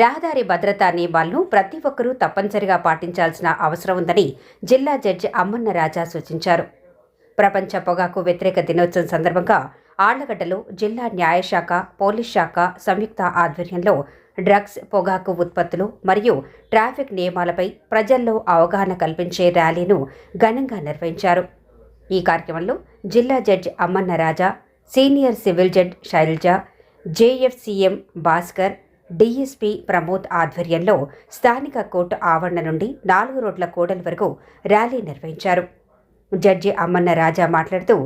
రహదారి భద్రతా నియమాలను ప్రతి ఒక్కరూ తప్పనిసరిగా పాటించాల్సిన అవసరం ఉందని జిల్లా జడ్జి అమ్మన్న రాజా సూచించారు. ప్రపంచ పొగాకు వ్యతిరేక దినోత్సవం సందర్భంగా ఆళ్ళగడ్డలో జిల్లా న్యాయశాఖ పోలీస్ శాఖ సంయుక్త ఆధ్వర్యంలో డ్రగ్స్ పొగాకు ఉత్పత్తులు మరియు ట్రాఫిక్ నియమాలపై ప్రజల్లో అవగాహన కల్పించే ర్యాలీను ఘనంగా నిర్వహించారు. ఈ కార్యక్రమంలో జిల్లా judge Ammanna Raja senior civil judge Shailaja JFCM Bhaskar DSP Pramod ఆధ్వర్యంలో స్థానిక కోర్టు ఆవరణ నుండి నాలుగు రోడ్ల కోడల వరకు ర్యాలీ నిర్వహించారు. జడ్జి అమ్మన్న రాజా మాట్లాడుతూ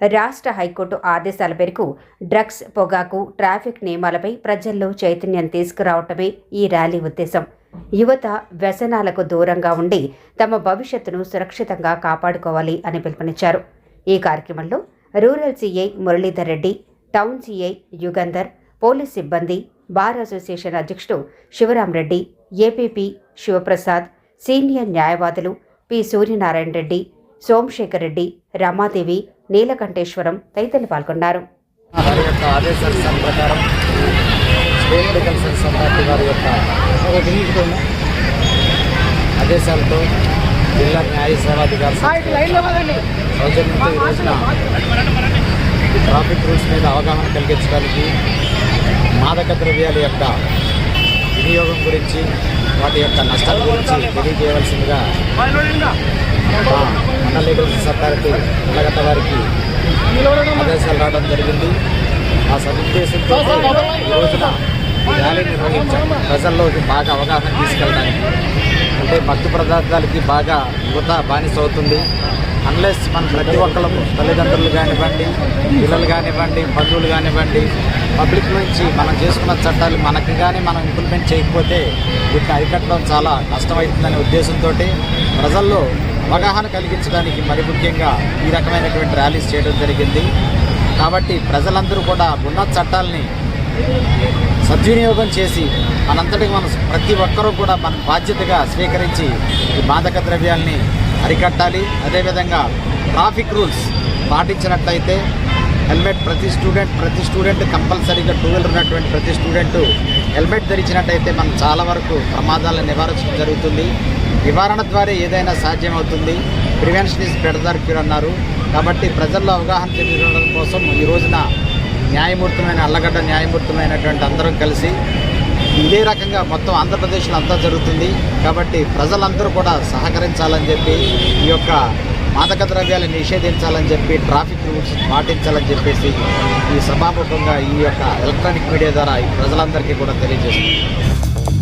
రాష్ట్ర హైకోర్టు ఆదేశాల మేరకు డ్రగ్స్ పొగాకు ట్రాఫిక్ నియమాలపై ప్రజల్లో చైతన్యం తీసుకురావటమే ఈ ర్యాలీ ఉద్దేశం. యువత వ్యసనాలకు దూరంగా ఉండి తమ భవిష్యత్తును సురక్షితంగా కాపాడుకోవాలి అని పిలుపునిచ్చారు. ఈ కార్యక్రమంలో rural CI Muralidhar Reddy town CI Yugandhar police సిబ్బంది బార్ అసోసియేషన్ అధ్యక్షుడు శివరాం రెడ్డి ఏపీపీ శివప్రసాద్ సీనియర్ న్యాయవాదులు పి సూర్యనారాయణ రెడ్డి సోమశేఖర్ రెడ్డి రమాదేవి నీలకంఠేశ్వరం తదితరులు పాల్గొన్నారు. ఆదేశాలతో జిల్లా న్యాయ సేవాధికారి సౌజన్యంతో ట్రాఫిక్ రూల్స్ మీద అవగాహన కలిగించడానికి మాదక ద్రవ్యాల యొక్క వినియోగం గురించి వాటి యొక్క నష్టాల గురించి తెలియజేయవలసిందిగా మా మండల లీగల్ అథారిటీ వారికి ఆదేశాలు రావడం జరిగింది. ఆ సదుద్దేశంతో ఈ రోజున ర్యాలీ నిర్వహించాం ప్రజల్లోకి బాగా అవగాహన తీసుకెళ్ళడానికి అంటే మత్తు పదార్థాలకి బాగా యువత బానిస అవుతుంది. అన్లెస్ మన ప్రతి ఒక్కళ్ళము తల్లిదండ్రులు కానివ్వండి పిల్లలు కానివ్వండి బంధువులు కానివ్వండి పబ్లిక్ నుంచి మనం చేసుకున్న చట్టాలు మనకి కానీ మనం ఇంప్లిమెంట్ చేయకపోతే వీటిని అరికట్టడం చాలా కష్టమవుతుందనే ఉద్దేశంతో ప్రజల్లో అవగాహన కలిగించడానికి మరి ముఖ్యంగా ఈ రకమైనటువంటి ర్యాలీస్ చేయడం జరిగింది. కాబట్టి ప్రజలందరూ కూడా ఉన్న చట్టాలని సద్వినియోగం చేసి మనంతటికి మనం ప్రతి ఒక్కరూ కూడా మన బాధ్యతగా స్వీకరించి ఈ మాదక ద్రవ్యాల్ని అరికట్టాలి. అదేవిధంగా ట్రాఫిక్ రూల్స్ పాటించినట్లయితే హెల్మెట్ ప్రతి స్టూడెంట్ ప్రతి స్టూడెంట్ కంపల్సరీగా టూ వీలర్ ఉన్నటువంటి ప్రతి స్టూడెంట్ హెల్మెట్ ధరించినట్టయితే మనం చాలా వరకు ప్రమాదాలను నివారించడం జరుగుతుంది. నివారణ ద్వారా ఏదైనా సాధ్యమవుతుంది. Prevention is better than cure అన్నారు. కాబట్టి ప్రజల్లో అవగాహన తెలియడం కోసం ఈ రోజున న్యాయమూర్తమైన అల్లగడ్డ న్యాయమూర్తమైనటువంటి అందరం కలిసి ఇదే రకంగా మొత్తం ఆంధ్రప్రదేశ్లో అంతా జరుగుతుంది. కాబట్టి ప్రజలందరూ కూడా సహకరించాలని చెప్పి ఈ యొక్క మాదక ద్రవ్యాలు నిషేధించాలని చెప్పి ట్రాఫిక్ రూల్స్ పాటించాలని చెప్పేసి ఈ సభాముఖంగా ఈ యొక్క ఎలక్ట్రానిక్ మీడియా ద్వారా ఈ ప్రజలందరికీ కూడా తెలియజేస్తుంది